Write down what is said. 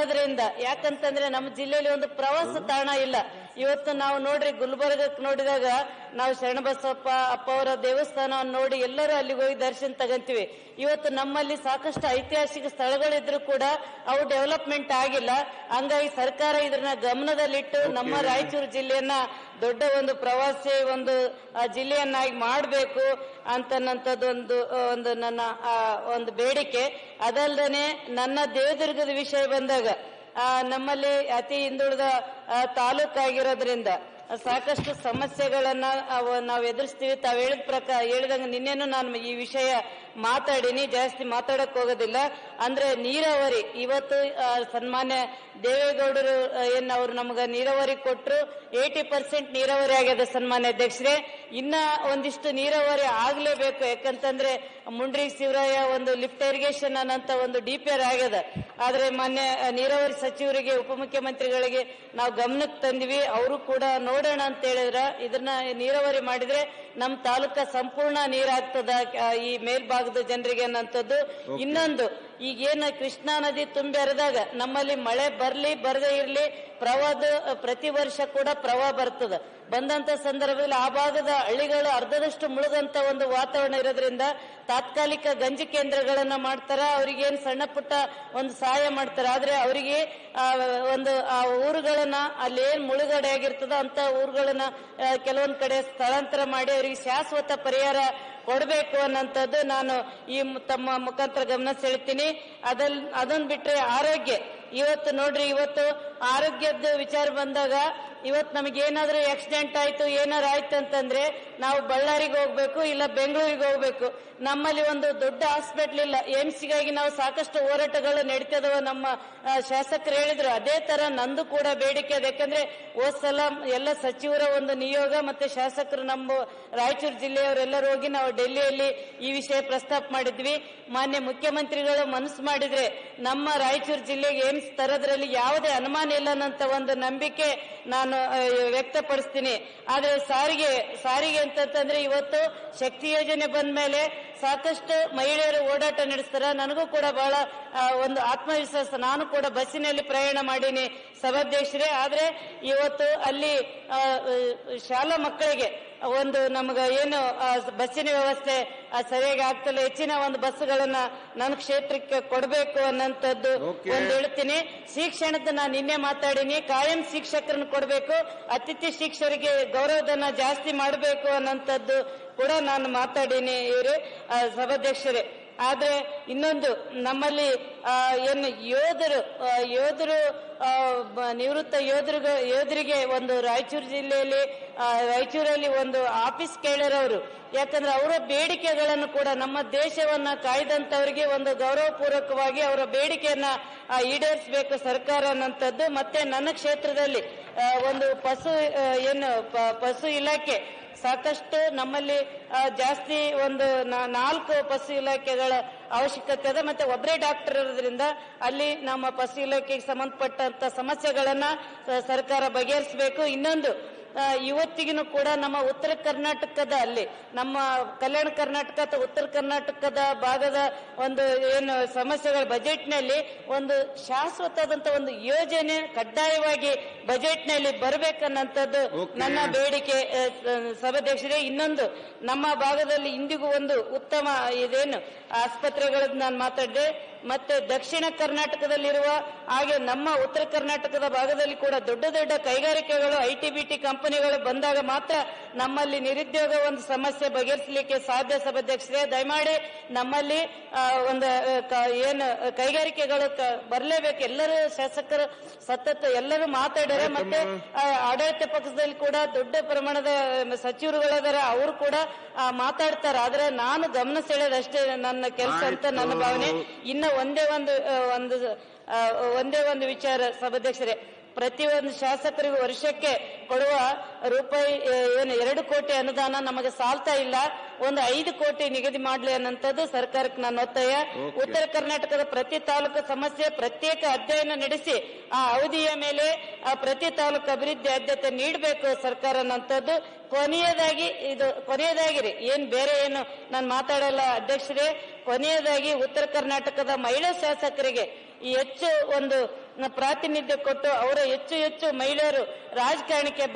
ಅದರಿಂದ ಯಾಕಂತಂದ್ರೆ ನಮ್ಮ ಜಿಲ್ಲೆಯಲ್ಲಿ ಒಂದು ಪ್ರವಾಸ ತಾಣ ಇಲ್ಲ. ಇವತ್ತು ನಾವು ನೋಡ್ರಿ ಗುಲ್ಬರ್ಗಕ್ಕೆ ನೋಡಿದಾಗ ನಾವು ಶರಣಬಸಪ್ಪ ಅಪ್ಪ ಅವರ ದೇವಸ್ಥಾನವನ್ನು ನೋಡಿ ಎಲ್ಲರೂ ಅಲ್ಲಿಗೆ ಹೋಗಿ ದರ್ಶನ ತಗಂತೀವಿ. ಇವತ್ತು ನಮ್ಮಲ್ಲಿ ಸಾಕಷ್ಟು ಐತಿಹಾಸಿಕ ಸ್ಥಳಗಳಿದ್ರು ಕೂಡ ಅವು ಡೆವಲಪ್ಮೆಂಟ್ ಆಗಿಲ್ಲ. ಹಂಗಾಗಿ ಸರ್ಕಾರ ಇದನ್ನ ಗಮನದಲ್ಲಿಟ್ಟು ನಮ್ಮ ರಾಯಚೂರು ಜಿಲ್ಲೆಯನ್ನ ದೊಡ್ಡ ಒಂದು ಪ್ರವಾಸಿ ಒಂದು ಜಿಲ್ಲೆಯನ್ನಾಗಿ ಮಾಡಬೇಕು ಅಂತನ್ನಂಥದ್ದೊಂದು ಒಂದು ಒಂದು ನನ್ನ ಒಂದು ಬೇಡಿಕೆ. ಅದಲ್ಲದೆ ನನ್ನ ದೇವದುರ್ಗದ ವಿಷಯ ಬಂದಾಗ ನಮ್ಮಲ್ಲಿ ಅತಿ ಹಿಂದುಳಿದ ತಾಲೂಕಾಗಿರೋದ್ರಿಂದ ಸಾಕಷ್ಟು ಸಮಸ್ಯೆಗಳನ್ನ ನಾವು ಎದುರಿಸ್ತೀವಿ. ತಾವು ಹೇಳಿದ ಪ್ರಕಾರ ಹೇಳಿದಂಗ ನಿನ್ನೆನೂ ನಾನು ಈ ವಿಷಯ ಮಾತಾಡಿನಿ, ಜಾಸ್ತಿ ಮಾತಾಡಕ್ ಹೋಗೋದಿಲ್ಲ. ಅಂದ್ರೆ ನೀರಾವರಿ, ಇವತ್ತು ಸನ್ಮಾನ್ಯ ದೇವೇಗೌಡರು ಏನ್ ಅವ್ರು ನಮ್ಗ ನೀರಾವರಿ ಕೊಟ್ಟರು ಏಟಿ ಪರ್ಸೆಂಟ್ ನೀರಾವರಿ ಆಗ್ಯದ ಸನ್ಮಾನ್ಯ ಅಧ್ಯಕ್ಷರೇ. ಇನ್ನ ಒಂದಿಷ್ಟು ನೀರಾವರಿ ಆಗ್ಲೇಬೇಕು, ಯಾಕಂತಂದ್ರೆ ಮುಂಡ್ರಿ ಶಿವರಾಯ ಒಂದು ಲಿಫ್ಟ್ ಇರಿಗೇಷನ್ ಅನ್ನಂತ ಒಂದು ಡಿ ಪಿ ಆರ್ ಆಗ್ಯದ. ಆದ್ರೆ ಮೊನ್ನೆ ನೀರಾವರಿ ಸಚಿವರಿಗೆ, ಉಪಮುಖ್ಯಮಂತ್ರಿಗಳಿಗೆ ನಾವು ಗಮನಕ್ಕೆ ತಂದ್ವಿ. ಅವರು ಕೂಡ ನೋಡೋಣ ಅಂತ ಹೇಳಿದ್ರ, ಇದನ್ನ ನೀರಾವರಿ ಮಾಡಿದ್ರೆ ನಮ್ಮ ತಾಲೂಕ ಸಂಪೂರ್ಣ ನೀರಾಗ್ತದ ಈ ಮೇಲ್ಭಾಗದ ಜನರಿಗೆ ಅನ್ನಂಥದ್ದು. ಇನ್ನೊಂದು ಈಗೇನು ಕೃಷ್ಣಾ ನದಿ ತುಂಬಿ ಹರಿದಾಗ ನಮ್ಮಲ್ಲಿ ಮಳೆ ಬರಲಿ, ಬರದೇ ಇರಲಿ ಪ್ರವಾಹದ ಪ್ರತಿ ವರ್ಷ ಕೂಡ ಪ್ರವಾಹ ಬರ್ತದ. ಬಂದಂತ ಸಂದರ್ಭದಲ್ಲಿ ಆ ಭಾಗದ ಹಳ್ಳಿಗಳು ಅರ್ಧದಷ್ಟು ಮುಳುಗಂತ ಒಂದು ವಾತಾವರಣ ಇರೋದ್ರಿಂದ ತಾತ್ಕಾಲಿಕ ಗಂಜಿ ಕೇಂದ್ರಗಳನ್ನ ಮಾಡ್ತಾರ ಅವ್ರಿಗೆ ಸಣ್ಣ ಪುಟ್ಟ ಒಂದು ಸಹಾಯ ಮಾಡ್ತಾರೆ. ಆದ್ರೆ ಅವರಿಗೆ ಒಂದು, ಆ ಊರುಗಳನ್ನ ಅಲ್ಲಿ ಏನ್ ಮುಳುಗಡೆ ಆಗಿರ್ತದ, ಅಂತ ಊರುಗಳನ್ನ ಕೆಲವೊಂದ್ ಕಡೆ ಸ್ಥಳಾಂತರ ಮಾಡಿ ಅವರಿಗೆ ಶಾಶ್ವತ ಪರಿಹಾರ ಕೊಡಬೇಕು ಅನ್ನೋಂಥದ್ದು ನಾನು ಈ ತಮ್ಮ ಮುಖಾಂತರ ಗಮನ ಸೆಳಿತೀನಿ. ಅದಲ್ ಅದನ್ನು ಬಿಟ್ಟರೆ ಆರೋಗ್ಯ ಇವತ್ತು ನೋಡ್ರಿ, ಇವತ್ತು ಆರೋಗ್ಯದ ವಿಚಾರ ಬಂದಾಗ ಇವತ್ತು ನಮಗೆ ಏನಾದ್ರೂ ಆಕ್ಸಿಡೆಂಟ್ ಆಯ್ತು, ಏನಾರು ಆಯ್ತು ಅಂತಂದ್ರೆ ನಾವು ಬಳ್ಳಾರಿಗೆ ಹೋಗ್ಬೇಕು, ಇಲ್ಲ ಬೆಂಗಳೂರಿಗೆ ಹೋಗ್ಬೇಕು. ನಮ್ಮಲ್ಲಿ ಒಂದು ದೊಡ್ಡ ಹಾಸ್ಪಿಟ್ಲ್ ಇಲ್ಲ. ಏಮ್ಸ್ಗಾಗಿ ನಾವು ಸಾಕಷ್ಟು ಹೋರಾಟಗಳು ನಡೀತದವ ನಮ್ಮ ಶಾಸಕರು ಹೇಳಿದ್ರು. ಅದೇ ತರ ನಂದು ಕೂಡ ಬೇಡಿಕೆ ಅದ. ಯಾಕಂದ್ರೆ ಹೋದ್ ಸಲ ಎಲ್ಲ ಸಚಿವರ ಒಂದು ನಿಯೋಗ ಮತ್ತೆ ಶಾಸಕರು ನಮ್ಮ ರಾಯಚೂರು ಜಿಲ್ಲೆಯವರೆಲ್ಲರೂ ಹೋಗಿ ನಾವು ಡೆಲ್ಲಿಯಲ್ಲಿ ಈ ವಿಷಯ ಪ್ರಸ್ತಾಪ ಮಾಡಿದ್ವಿ. ಮಾನ್ಯ ಮುಖ್ಯಮಂತ್ರಿಗಳು ಮನಸ್ಸು ಮಾಡಿದ್ರೆ ನಮ್ಮ ರಾಯಚೂರು ಜಿಲ್ಲೆಗೆ ಏಮ್ಸ್ ತರೋದ್ರಲ್ಲಿ ಯಾವುದೇ ಅನುಮಾನ ಇಲ್ಲ ಅನ್ನೋಂಥ ಒಂದು ನಂಬಿಕೆ ನಾನು ವ್ಯಕ್ತಪಡಿಸ್ತೀನಿ. ಆದ್ರೆ ಸಾರಿಗೆ ಸಾರಿಗೆ ಅಂತಂದ್ರೆ ಇವತ್ತು ಶಕ್ತಿ ಯೋಜನೆ ಬಂದ ಮೇಲೆ ಸಾಕಷ್ಟು ಮಹಿಳೆಯರು ಓಡಾಟ ನಡೆಸ್ತಾರೆ. ನನಗೂ ಕೂಡ ಬಹಳ ಒಂದು ಆತ್ಮವಿಶ್ವಾಸ. ನಾನು ಕೂಡ ಬಸ್ಸಿನಲ್ಲಿ ಪ್ರಯಾಣ ಮಾಡೀನಿ ಸಭಾಧ್ಯಕ್ಷರೇ. ಆದ್ರೆ ಇವತ್ತು ಅಲ್ಲಿ ಶಾಲಾ ಮಕ್ಕಳಿಗೆ ಒಂದು ನಮ್ಗೆ ಏನು ಬಸ್ಸಿನ ವ್ಯವಸ್ಥೆ ಸರಿಯಾಗಿ ಆಗ್ತಿಲ್ಲ. ಹೆಚ್ಚಿನ ಒಂದು ಬಸ್ಗಳನ್ನ ನನ್ನ ಕ್ಷೇತ್ರಕ್ಕೆ ಕೊಡಬೇಕು ಅನ್ನೋಂಥದ್ದು. ಒಂದು ಹೇಳ್ತೀನಿ. ಶಿಕ್ಷಣದ ನಾನು ನಿನ್ನೆ ಮಾತಾಡಿನಿ. ಕಾಯಂ ಶಿಕ್ಷಕರನ್ನ ಕೊಡಬೇಕು. ಅತಿಥಿ ಶಿಕ್ಷಕರಿಗೆ ಗೌರವಧನ ಜಾಸ್ತಿ ಮಾಡಬೇಕು ಅನ್ನೋಂಥದ್ದು ಕೂಡ ನಾನು ಮಾತಾಡೀನಿ ಇವ್ರೆ ಸಭಾಧ್ಯಕ್ಷರೇ. ಆದ್ರೆ ಇನ್ನೊಂದು ನಮ್ಮಲ್ಲಿ ಏನು ಯೋಧರು ಯೋಧರು ನಿವೃತ್ತ ಯೋಧರು ಯೋಧರಿಗೆ ಒಂದು ರಾಯಚೂರು ಜಿಲ್ಲೆಯಲ್ಲಿ ರಾಯಚೂರಲ್ಲಿ ಒಂದು ಆಫೀಸ್ ಕೇಳಿರೋರು ಯಾಕಂದ್ರೆ ಅವರ ಬೇಡಿಕೆಗಳನ್ನು ಕೂಡ ನಮ್ಮ ದೇಶವನ್ನ ಕಾಯ್ದಂತವರಿಗೆ ಒಂದು ಗೌರವಪೂರ್ವಕವಾಗಿ ಅವರ ಬೇಡಿಕೆಯನ್ನ ಈಡೇರಿಸಬೇಕು ಸರ್ಕಾರ ಅನ್ನೋಂಥದ್ದು ಮತ್ತೆ ನನ್ನ ಕ್ಷೇತ್ರದಲ್ಲಿ ಒಂದು ಪಶು ಏನು ಪಶು ಇಲಾಖೆ ಸಾಕಷ್ಟು ನಮ್ಮಲ್ಲಿ ಜಾಸ್ತಿ ಒಂದು ನಾಲ್ಕು ಪಶು ಇಲಾಖೆಗಳ ಅವಶ್ಯಕತೆ ಇದೆ ಮತ್ತೆ ಒಬ್ಬರೇ ಡಾಕ್ಟರ್ ಇರೋದ್ರಿಂದ ಅಲ್ಲಿ ನಮ್ಮ ಪಶು ಇಲಾಖೆಗೆ ಸಂಬಂಧಪಟ್ಟಂತ ಸಮಸ್ಯೆಗಳನ್ನ ಸರ್ಕಾರ ಬಗೆಹರಿಸಬೇಕು. ಇನ್ನೊಂದು ಆ, ಇವತ್ತಿಗೂ ಕೂಡ ನಮ್ಮ ಉತ್ತರ ಕರ್ನಾಟಕದ ಅಲ್ಲಿ ನಮ್ಮ ಕಲ್ಯಾಣ ಕರ್ನಾಟಕ ಅಥವಾ ಉತ್ತರ ಕರ್ನಾಟಕದ ಭಾಗದ ಒಂದು ಏನು ಸಮಸ್ಯೆಗಳ ಬಜೆಟ್ನಲ್ಲಿ ಒಂದು ಶಾಶ್ವತವಾದಂತ ಒಂದು ಯೋಜನೆ ಕಡ್ಡಾಯವಾಗಿ ಬಜೆಟ್ನಲ್ಲಿ ಬರಬೇಕನ್ನಂಥದ್ದು. ನನ್ನ ಬೇಡಿಕೆ ಸಭಾಧ್ಯಕ್ಷರೇ ಇನ್ನೊಂದು ನಮ್ಮ ಭಾಗದಲ್ಲಿ ಇಂದಿಗೂ ಒಂದು ಉತ್ತಮ ಇದೇನು ಆಸ್ಪತ್ರೆಗಳದ್ದು ನಾನು ಮಾತಾಡಿದೆ ಮತ್ತೆ ದಕ್ಷಿಣ ಕರ್ನಾಟಕದಲ್ಲಿರುವ ಹಾಗೆ ನಮ್ಮ ಉತ್ತರ ಕರ್ನಾಟಕದ ಭಾಗದಲ್ಲಿ ಕೂಡ ದೊಡ್ಡ ದೊಡ್ಡ ಕೈಗಾರಿಕೆಗಳು ಐ ಟಿ ಬಿ ಕಂಪನಿಗಳು ಬಂದಾಗ ಮಾತ್ರ ನಮ್ಮಲ್ಲಿ ನಿರುದ್ಯೋಗ ಒಂದು ಸಮಸ್ಯೆ ಬಗೆಹರಿಸಲಿಕ್ಕೆ ಸಾಧ್ಯ. ಸಭಾಧ್ಯಕ್ಷರೇ ದಯಮಾಡಿ ನಮ್ಮಲ್ಲಿ ಒಂದು ಏನು ಕೈಗಾರಿಕೆಗಳು ಬರಲೇಬೇಕು. ಎಲ್ಲರೂ ಶಾಸಕರು ಸತತ ಎಲ್ಲರೂ ಮಾತಾಡಿದರೆ ಮತ್ತೆ ಆಡಳಿತ ಪಕ್ಷದಲ್ಲಿ ಕೂಡ ದೊಡ್ಡ ಪ್ರಮಾಣದ ಸಚಿವರುಗಳಾದರೆ. ಅವರು ಕೂಡ ಮಾತಾಡ್ತಾರೆ. ಆದ್ರೆ ನಾನು ಗಮನ ಸೆಳೆಯೋದಷ್ಟೇ ನನ್ನ ಕೆಲಸ ಅಂತ ನನ್ನ ಭಾವನೆ. ಇನ್ನ ಒಂದೇ ಒಂದು ಒಂದು ಒಂದೇ ಒಂದು ವಿಚಾರ ಸಭಾಧ್ಯಕ್ಷರೇ. ಪ್ರತಿಯೊಂದು ಶಾಸಕರಿಗೂ ವರ್ಷಕ್ಕೆ ಕೊಡುವ ರೂಪಾಯಿ ಏನು ಎರಡು ಕೋಟಿ ಅನುದಾನ ನಮಗೆ ಸಾಲ್ತಾ ಇಲ್ಲ. ಒಂದು ಐದು ಕೋಟಿ ನಿಗದಿ ಮಾಡಲಿ ಅನ್ನೋಂಥದ್ದು ಸರ್ಕಾರಕ್ಕೆ ನನ್ನ ಒತ್ತಾಯ. ಉತ್ತರ ಕರ್ನಾಟಕದ ಪ್ರತಿ ತಾಲೂಕು ಸಮಸ್ಯೆ ಪ್ರತ್ಯೇಕ ಅಧ್ಯಯನ ನಡೆಸಿ ಆ ಅವಧಿಯ ಮೇಲೆ ಆ ಪ್ರತಿ ತಾಲೂಕು ಅಭಿವೃದ್ಧಿ ಆದ್ಯತೆ ನೀಡಬೇಕು ಸರ್ಕಾರ ಅನ್ನೋಂಥದ್ದು ಕೊನೆಯದಾಗಿ ಇದು ಕೊನೆಯದಾಗಿರಿ ಏನ್ ಬೇರೆ ಏನು ನಾನು ಮಾತಾಡಲ್ಲ ಅಧ್ಯಕ್ಷರೇ. ಕೊನೆಯದಾಗಿ ಉತ್ತರ ಕರ್ನಾಟಕದ ಮಹಿಳಾ ಶಾಸಕರಿಗೆ ಈ ಹೆಚ್ಚು ಒಂದು ಪ್ರಾತಿನಿಧ್ಯ ಕೊಟ್ಟು ಅವರ ಹೆಚ್ಚು ಹೆಚ್ಚು ಮಹಿಳೆಯರು ರಾಜಕಾರಣಕ್ಕೆ